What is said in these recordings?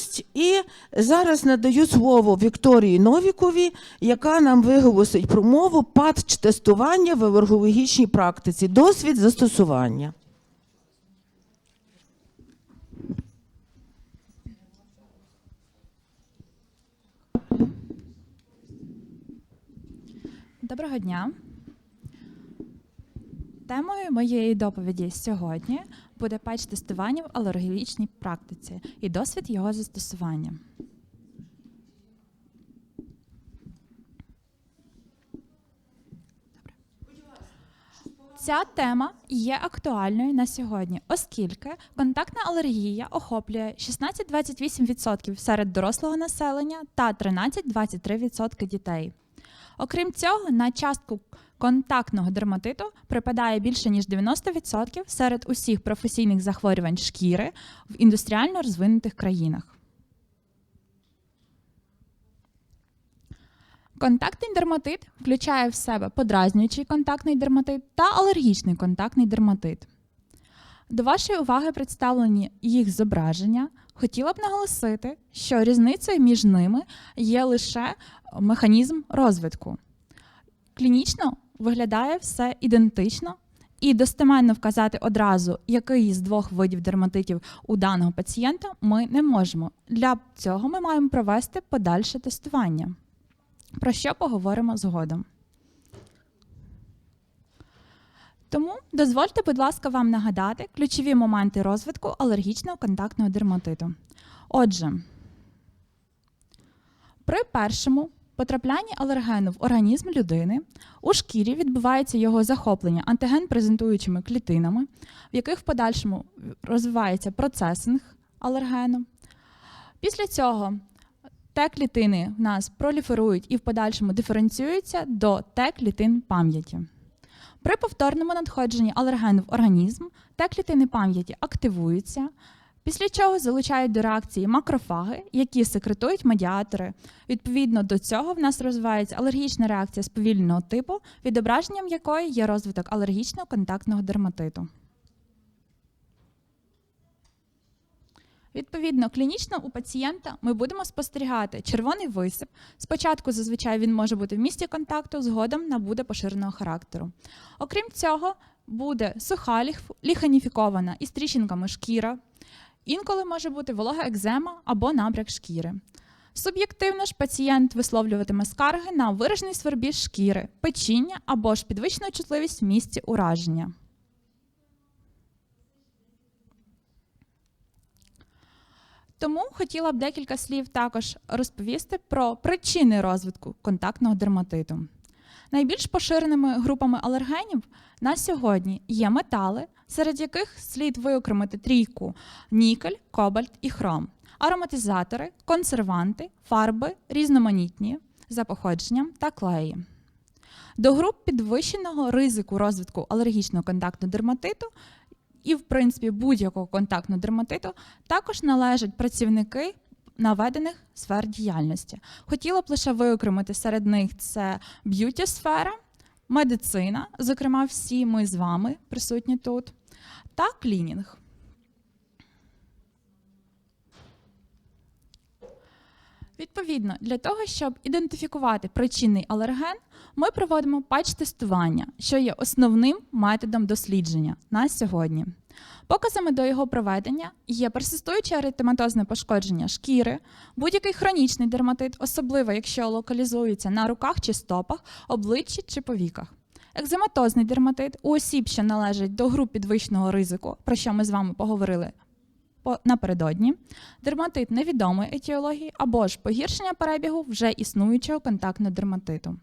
участь. І зараз надаю слово Вікторії Новікові, яка нам виголосить промову патч тестування в алергологічній практиці, досвід застосування. Доброго дня. Темою моєї доповіді сьогодні буде патч тестування в алергологічній практиці і досвід його застосування. Ця тема є актуальною на сьогодні, оскільки контактна алергія охоплює 16-28% серед дорослого населення та 13-23% дітей. Окрім цього, на частку контактного дерматиту припадає більше ніж 90% серед усіх професійних захворювань шкіри в індустріально розвинутих країнах. Контактний дерматит включає в себе подразнюючий контактний дерматит та алергічний контактний дерматит. До вашої уваги представлені їх зображення. Хотіла б наголосити, що різницею між ними є лише механізм розвитку. Клінічно виглядає все ідентично, і достеменно вказати одразу, який з двох видів дерматитів у даного пацієнта ми не можемо. Для цього ми маємо провести подальше тестування, про що поговоримо згодом. Тому дозвольте, будь ласка, вам нагадати ключові моменти розвитку алергічного контактного дерматиту. Отже, при першому потраплянні алергену в організм людини у шкірі відбувається його захоплення антиген-презентуючими клітинами, в яких в подальшому розвивається процесинг алергену. Після цього Т-клітини в нас проліферують і в подальшому диференціюються до Т-клітин пам'яті. При повторному надходженні алергену в організм Т-клітини пам'яті активуються, після чого залучають до реакції макрофаги, які секретують медіатори. Відповідно до цього в нас розвивається алергічна реакція сповільного типу, відображенням якої є розвиток алергічного контактного дерматиту. Відповідно, клінічно у пацієнта ми будемо спостерігати червоний висип. Спочатку зазвичай він може бути в місці контакту, згодом набуде поширеного характеру. Окрім цього, буде суха ліханіфікована із тріщинками шкіра. Інколи може бути волога екзема або набряк шкіри. Суб'єктивно ж пацієнт висловлюватиме скарги на виражений свербіж шкіри, печіння або ж підвищену чутливість в місці ураження. Тому хотіла б декілька слів також розповісти про причини розвитку контактного дерматиту. Найбільш поширеними групами алергенів на сьогодні є метали, серед яких слід виокремити трійку нікель, кобальт і хром, ароматизатори, консерванти, фарби, різноманітні за походженням та клеї. До груп підвищеного ризику розвитку алергічного контактного дерматиту і, в принципі, будь-якого контактного дерматиту також належать працівники наведених сфер діяльності. Хотіла б лише виокремити серед них це б'юті-сфера, медицина, зокрема, всі ми з вами присутні тут, та клінінг. Відповідно, для того, щоб ідентифікувати причинний алерген, ми проводимо патч-тестування, що є основним методом дослідження на сьогодні. Показами до його проведення є персистуюче еритематозне пошкодження шкіри, будь-який хронічний дерматит, особливо якщо локалізується на руках чи стопах, обличчі чи повіках. Екзематозний дерматит у осіб, що належать до груп підвищеного ризику, про що ми з вами поговорили по- напередодні, дерматит невідомої етіології або ж погіршення перебігу вже існуючого контактного дерматиту.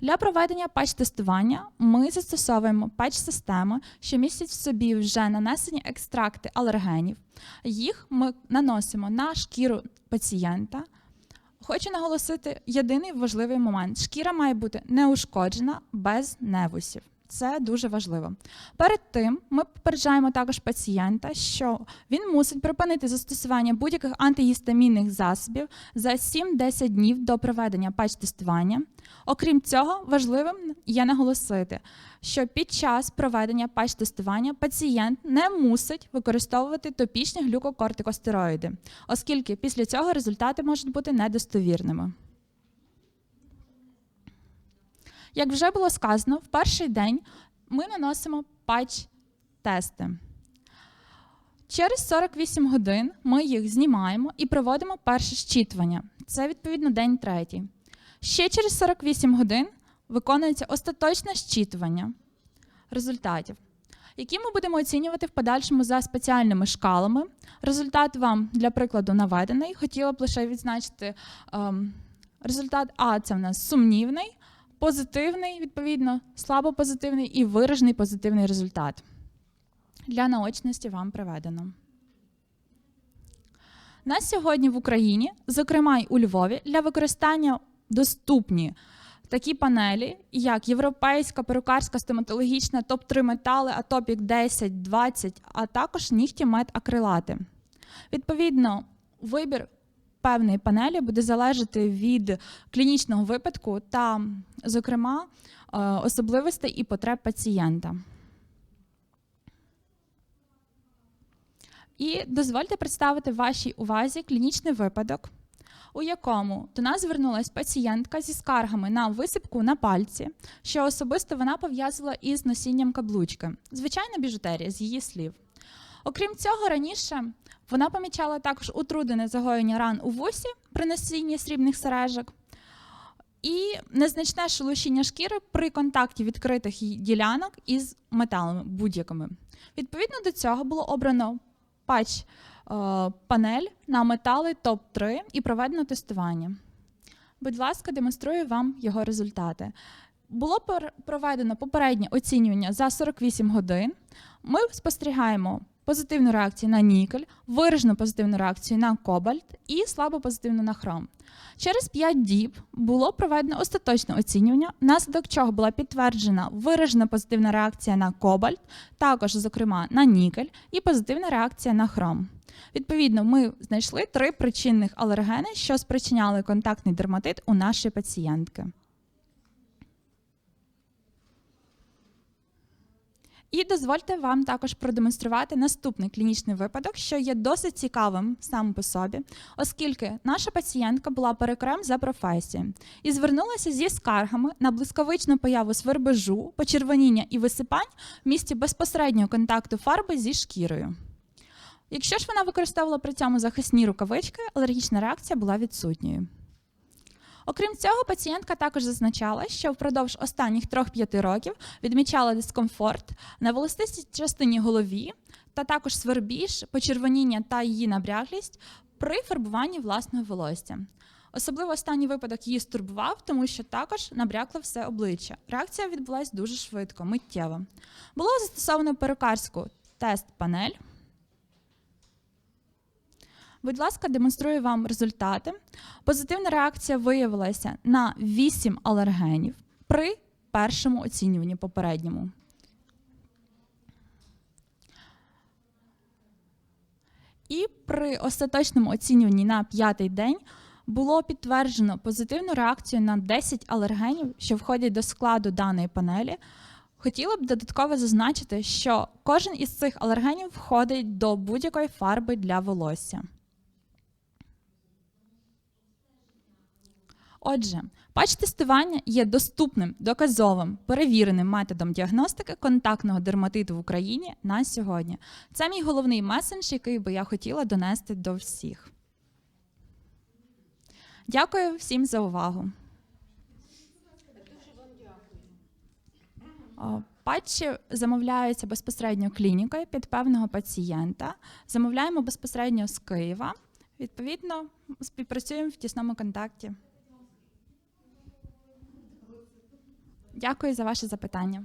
Для проведення патч-тестування ми застосовуємо патч-системи, що містять в собі вже нанесені екстракти алергенів. Їх ми наносимо на шкіру пацієнта. Хочу наголосити єдиний важливий момент: шкіра має бути неушкоджена без невусів. Це дуже важливо. Перед тим ми попереджаємо також пацієнта, що він мусить припинити застосування будь-яких антигістамінних засобів за 7-10 днів до проведення патч-тестування. Окрім цього, важливим є наголосити, що під час проведення патч-тестування пацієнт не мусить використовувати топічні глюкокортикостероїди, оскільки після цього результати можуть бути недостовірними. Як вже було сказано, в перший день ми наносимо патч-тести. Через 48 годин ми їх знімаємо і проводимо перше щитування. Це відповідно день третій. Ще через 48 годин виконується остаточне щитування результатів, які ми будемо оцінювати в подальшому за спеціальними шкалами. Результат вам для прикладу наведений. Хотіла б лише відзначити ем, результат А це в нас сумнівний, позитивний, відповідно, слабо позитивний і виражений позитивний результат. Для наочності вам приведено. На сьогодні в Україні, зокрема й у Львові, для використання доступні такі панелі, як європейська перукарська стоматологічна топ-3 метали, атопік 10, 20, а також нігті медакрилати. Відповідно, вибір певної панелі буде залежати від клінічного випадку та, зокрема, е, особливостей і потреб пацієнта. І дозвольте представити вашій увазі клінічний випадок, у якому до нас звернулася пацієнтка зі скаргами на висипку на пальці, що особисто вона пов'язувала із носінням каблучки. Звичайна біжутерія з її слів. Окрім цього, раніше вона помічала також утруднене загоєння ран у вусі при носінні срібних сережок і незначне шелушіння шкіри при контакті відкритих ділянок із металами будь-якими. Відповідно до цього було обрано патч е, панель на метали топ-3 і проведено тестування. Будь ласка, демонструю вам його результати. Було проведено попереднє оцінювання за 48 годин. Ми спостерігаємо позитивну реакцію на нікель, виражену позитивну реакцію на кобальт і слабо позитивну на хром. Через 5 діб було проведено остаточне оцінювання, внаслідок чого була підтверджена виражена позитивна реакція на кобальт, також, зокрема, на нікель і позитивна реакція на хром. Відповідно, ми знайшли три причинних алергени, що спричиняли контактний дерматит у нашої пацієнтки. І дозвольте вам також продемонструвати наступний клінічний випадок, що є досить цікавим сам по собі, оскільки наша пацієнтка була перекрем за професією і звернулася зі скаргами на блискавичну появу свербежу, почервоніння і висипань в місці безпосереднього контакту фарби зі шкірою. Якщо ж вона використовувала при цьому захисні рукавички, алергічна реакція була відсутньою. Окрім цього, пацієнтка також зазначала, що впродовж останніх 3-5 років відмічала дискомфорт на волостистій частині голові та також свербіж, почервоніння та її набряглість при фарбуванні власного волосся. Особливо останній випадок її стурбував, тому що також набрякло все обличчя. Реакція відбулася дуже швидко, миттєво. Було застосовано перукарську тест-панель. Будь ласка, демонструю вам результати. Позитивна реакція виявилася на 8 алергенів при першому оцінюванні попередньому. І при остаточному оцінюванні на п'ятий день було підтверджено позитивну реакцію на 10 алергенів, що входять до складу даної панелі. Хотіла б додатково зазначити, що кожен із цих алергенів входить до будь-якої фарби для волосся. Отже, патч-тестування є доступним, доказовим, перевіреним методом діагностики контактного дерматиту в Україні на сьогодні. Це мій головний месендж, який би я хотіла донести до всіх. Дякую всім за увагу. Патчі замовляються безпосередньо клінікою під певного пацієнта. Замовляємо безпосередньо з Києва. Відповідно, співпрацюємо в тісному контакті. Дякую за ваше запитання.